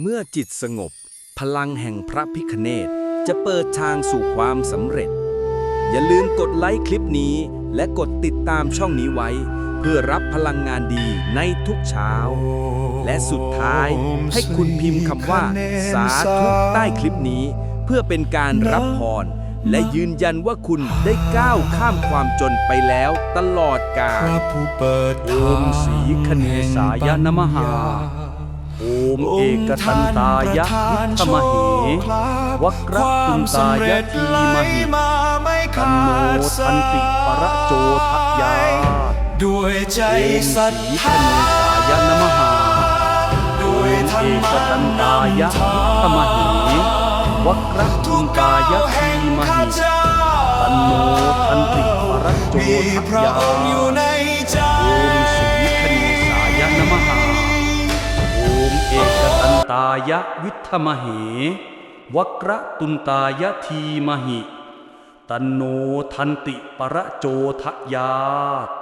เมื่อจิตสงบ พลังแห่งพระพิคเนตจะเปิดทางสู่ความสำเร็จ อย่าลืมกดไลค์คลิปนี้ และกดติดตามช่องนี้ไว้ เพื่อรับพลังงานดีในทุกเช้า และสุดท้ายให้คุณพิมพ์คำว่า สาธุใต้คลิปนี้ เพื่อเป็นการรับพร และยืนยันว่าคุณได้ก้าวข้ามความจนไปแล้วตลอดกาพลระผู้เปิดโอมศรีคเนสายนมหา โอมเอกทันตายะวิธมเหวักรตุนตายะทีมหิตันโนทันติปรโจทยาด้วยใจโอมศรัทศรีคธาเนสายนมหาด้วยธรรเอมกตันตายะวิธมเหวักรตุนตายะทีมหิตันโนทันติปรโจมีพทระยา ตายะวิทมเห วักระตุนตายะทีมหิ ตันโนทันติปรโจทยาต